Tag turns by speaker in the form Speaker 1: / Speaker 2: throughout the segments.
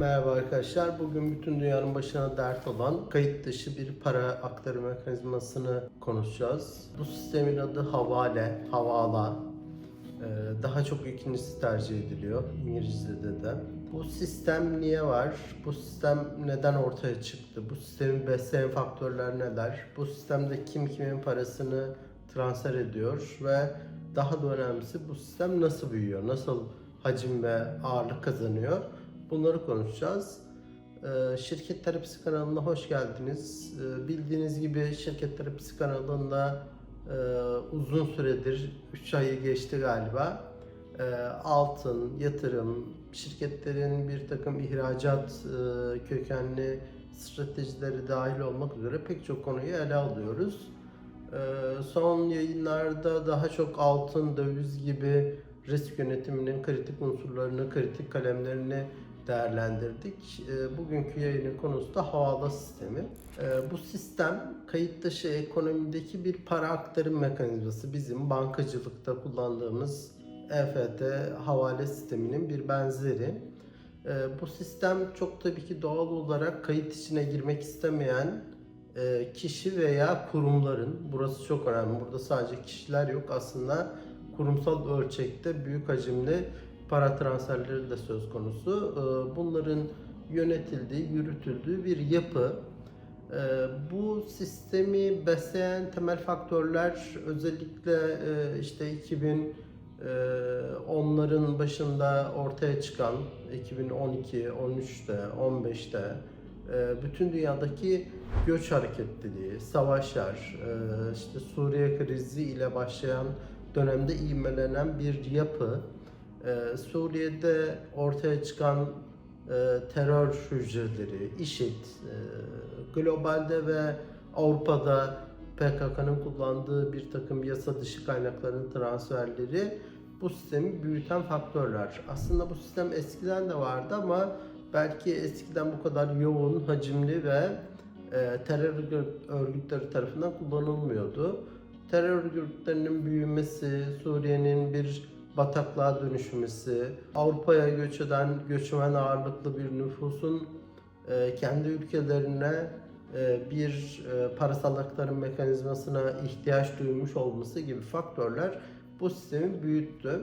Speaker 1: Merhaba arkadaşlar. Bugün bütün dünyanın başına dert olan kayıt dışı bir para aktarım mekanizmasını konuşacağız. Bu sistemin adı havale, havala. Ee, Daha çok ikincisi tercih ediliyor İngilizce'de de. Bu sistem niye var? Bu sistem neden ortaya çıktı? Bu sistemi besleyen faktörler neler? Bu sistemde kim kimin parasını transfer ediyor ve daha da önemlisi bu sistem nasıl büyüyor? Nasıl hacim ve ağırlık kazanıyor? Bunları konuşacağız. Ee, Şirket Terapisi kanalına hoş geldiniz. Ee, Bildiğiniz gibi Şirket Terapisi kanalında e, uzun süredir 3 ayı geçti galiba. E, Altın, yatırım, şirketlerin bir takım ihracat e, kökenli stratejileri dahil olmak üzere pek çok konuyu ele alıyoruz. E, Son yayınlarda daha çok altın, döviz gibi risk yönetiminin kritik unsurlarını, kritik kalemlerini değerlendirdik. E, Bugünkü yayının konusu da havale sistemi. E, Bu sistem kayıt dışı ekonomideki bir para aktarım mekanizması. Bizim bankacılıkta kullandığımız EFT havale sisteminin bir benzeri. E, Bu sistem çok tabii ki doğal olarak kayıt içine girmek istemeyen e, kişi veya kurumların, burası çok önemli. Burada sadece kişiler yok aslında kurumsal ölçekte büyük hacimli para transferleri de söz konusu. Ee, Bunların yönetildiği, yürütüldüğü bir yapı. Ee, Bu sistemi besleyen temel faktörler özellikle e, işte 2000 e, onların başında ortaya çıkan 2012, 13'te, 15'te e, bütün dünyadaki göç hareketliliği, savaşlar, e, işte Suriye krizi ile başlayan dönemde ivmelenen bir yapı. Ee, Suriye'de ortaya çıkan e, terör hücreleri, IŞİD, e, globalde ve Avrupa'da PKK'nın kullandığı bir takım yasa dışı kaynakların transferleri bu sistemi büyüten faktörler. Aslında bu sistem eskiden de vardı ama belki eskiden bu kadar yoğun, hacimli ve e, terör örgütleri tarafından kullanılmıyordu terör örgütlerinin büyümesi, Suriye'nin bir bataklığa dönüşmesi, Avrupa'ya göç eden göçmen ağırlıklı bir nüfusun e, kendi ülkelerine e, bir e, parasal aktarım mekanizmasına ihtiyaç duymuş olması gibi faktörler bu sistemi büyüttü.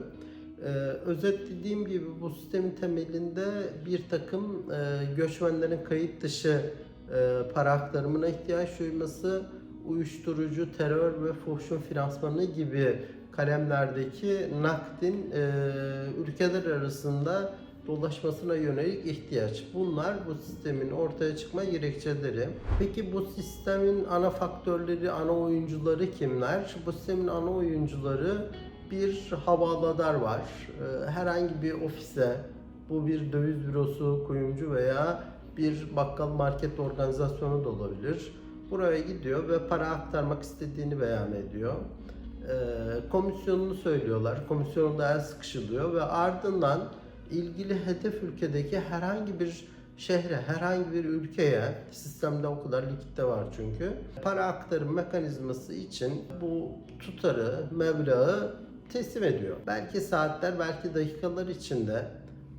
Speaker 1: Ee, özetlediğim gibi bu sistemin temelinde bir takım e, göçmenlerin kayıt dışı e, para aktarımına ihtiyaç duyması, uyuşturucu, terör ve fuhşun finansmanı gibi kalemlerdeki nakdin e, ülkeler arasında dolaşmasına yönelik ihtiyaç. Bunlar bu sistemin ortaya çıkma gerekçeleri. Peki bu sistemin ana faktörleri, ana oyuncuları kimler? Bu sistemin ana oyuncuları bir havaladar var. E, herhangi bir ofise, bu bir döviz bürosu, kuyumcu veya bir bakkal market organizasyonu da olabilir buraya gidiyor ve para aktarmak istediğini beyan ediyor. Ee, komisyonunu söylüyorlar. Komisyonunda el sıkışılıyor ve ardından ilgili hedef ülkedeki herhangi bir şehre, herhangi bir ülkeye, sistemde o kadar likitte var çünkü, para aktarım mekanizması için bu tutarı, meblağı teslim ediyor. Belki saatler, belki dakikalar içinde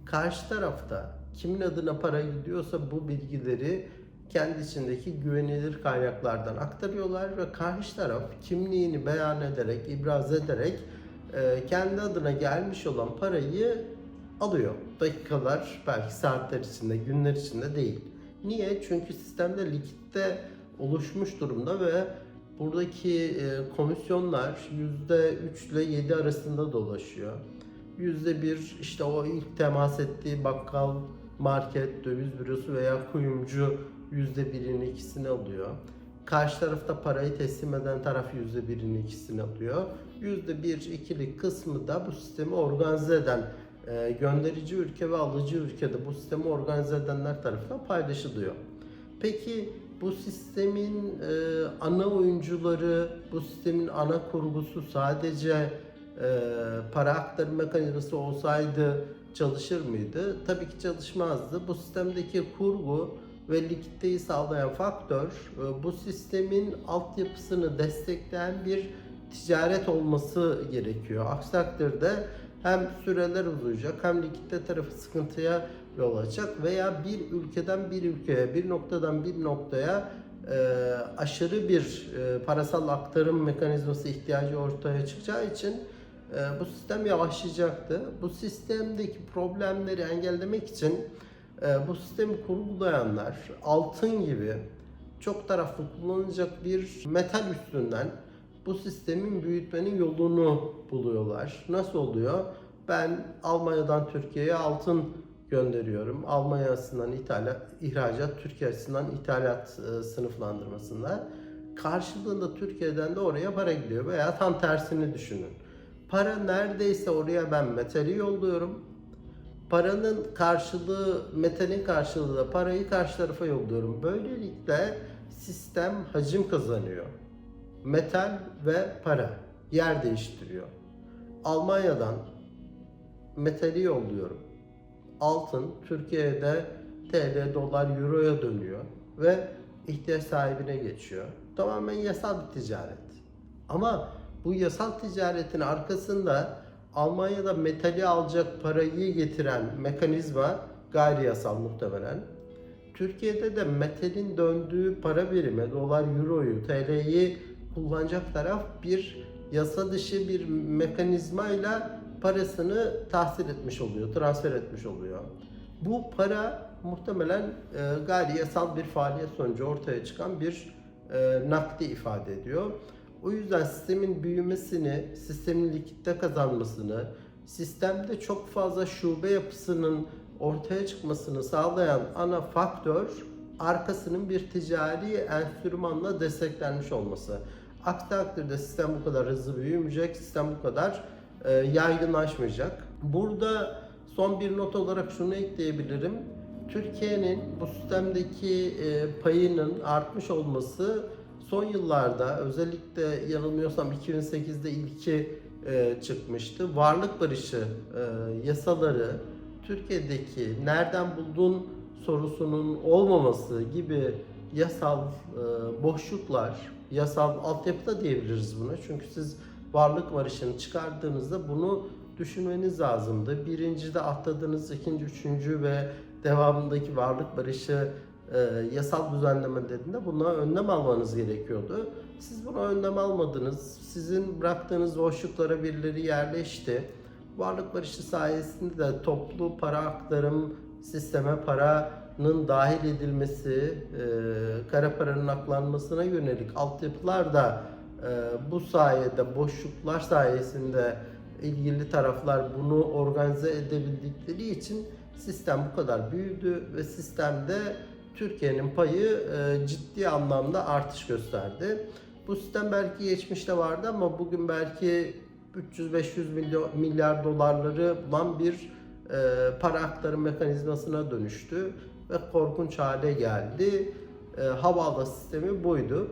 Speaker 1: karşı tarafta kimin adına para gidiyorsa bu bilgileri kendi içindeki güvenilir kaynaklardan aktarıyorlar ve karşı taraf kimliğini beyan ederek, ibraz ederek e, kendi adına gelmiş olan parayı alıyor. Dakikalar, belki saatler içinde, günler içinde değil. Niye? Çünkü sistemde likitte oluşmuş durumda ve buradaki e, komisyonlar %3 ile 7 arasında dolaşıyor. %1 işte o ilk temas ettiği bakkal, market, döviz bürosu veya kuyumcu yüzde birini ikisini alıyor. Karşı tarafta parayı teslim eden taraf yüzde birini ikisini alıyor. Yüzde bir ikilik kısmı da bu sistemi organize eden e, gönderici ülke ve alıcı ülkede bu sistemi organize edenler tarafından paylaşılıyor. Peki bu sistemin e, ana oyuncuları, bu sistemin ana kurgusu sadece e, para aktarım mekanizması olsaydı çalışır mıydı? Tabii ki çalışmazdı. Bu sistemdeki kurgu ve likiditeyi sağlayan faktör e, bu sistemin altyapısını destekleyen bir ticaret olması gerekiyor. Aksi takdirde hem süreler uzayacak hem likitte tarafı sıkıntıya yol açacak veya bir ülkeden bir ülkeye, bir noktadan bir noktaya e, aşırı bir e, parasal aktarım mekanizması ihtiyacı ortaya çıkacağı için bu sistem yavaşlayacaktı. Bu sistemdeki problemleri engellemek için bu sistemi kurgulayanlar altın gibi çok taraflı kullanılacak bir metal üstünden bu sistemin büyütmenin yolunu buluyorlar. Nasıl oluyor? Ben Almanya'dan Türkiye'ye altın gönderiyorum. Almanya açısından ithalat, ihracat, Türkiye açısından ithalat e, sınıflandırmasında. Karşılığında Türkiye'den de oraya para gidiyor veya tam tersini düşünün. Para neredeyse oraya ben metali yolluyorum. Paranın karşılığı, metalin karşılığı da parayı karşı tarafa yolluyorum. Böylelikle sistem hacim kazanıyor. Metal ve para yer değiştiriyor. Almanya'dan metali yolluyorum. Altın Türkiye'de TL, dolar, euroya dönüyor ve ihtiyaç sahibine geçiyor. Tamamen yasal bir ticaret. Ama bu yasal ticaretin arkasında Almanya'da metali alacak parayı getiren mekanizma gayri yasal muhtemelen. Türkiye'de de metalin döndüğü para birimi, dolar, euroyu, TL'yi kullanacak taraf bir yasa dışı bir mekanizmayla parasını tahsil etmiş oluyor, transfer etmiş oluyor. Bu para muhtemelen e, gayri yasal bir faaliyet sonucu ortaya çıkan bir e, nakdi ifade ediyor. O yüzden sistemin büyümesini, sistemin likitte kazanmasını, sistemde çok fazla şube yapısının ortaya çıkmasını sağlayan ana faktör arkasının bir ticari enstrümanla desteklenmiş olması. Aksi takdirde sistem bu kadar hızlı büyümeyecek, sistem bu kadar e, yaygınlaşmayacak. Burada son bir not olarak şunu ekleyebilirim. Türkiye'nin bu sistemdeki e, payının artmış olması son yıllarda özellikle yanılmıyorsam 2008'de ilki e, çıkmıştı. Varlık barışı e, yasaları Türkiye'deki nereden buldun sorusunun olmaması gibi yasal e, boşluklar, yasal altyapıda diyebiliriz buna. Çünkü siz varlık barışını çıkardığınızda bunu düşünmeniz lazımdı. Birincide atladığınız ikinci, üçüncü ve devamındaki varlık barışı e, yasal düzenlemelerinde buna önlem almanız gerekiyordu. Siz buna önlem almadınız. Sizin bıraktığınız boşluklara birileri yerleşti. Varlık barışı sayesinde de toplu para aktarım sisteme paranın dahil edilmesi, e, kara paranın aklanmasına yönelik altyapılar da e, bu sayede boşluklar sayesinde ilgili taraflar bunu organize edebildikleri için sistem bu kadar büyüdü ve sistemde Türkiye'nin payı e, ciddi anlamda artış gösterdi. Bu sistem belki geçmişte vardı ama bugün belki 300-500 milyon milyar dolarları bulan bir e, para aktarım mekanizmasına dönüştü ve korkunç hale geldi. E, Havala sistemi buydu.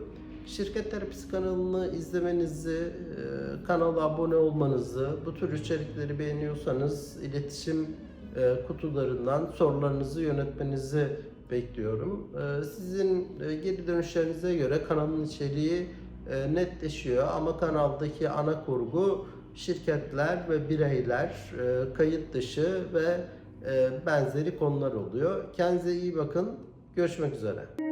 Speaker 1: Şirket Terapisi kanalını izlemenizi, e, kanala abone olmanızı, bu tür içerikleri beğeniyorsanız iletişim e, kutularından sorularınızı yönetmenizi bekliyorum. E, Sizin e, geri dönüşlerinize göre kanalın içeriği e, netleşiyor ama kanaldaki ana kurgu şirketler ve bireyler, e, kayıt dışı ve benzeri konular oluyor. Kendinize iyi bakın. Görüşmek üzere.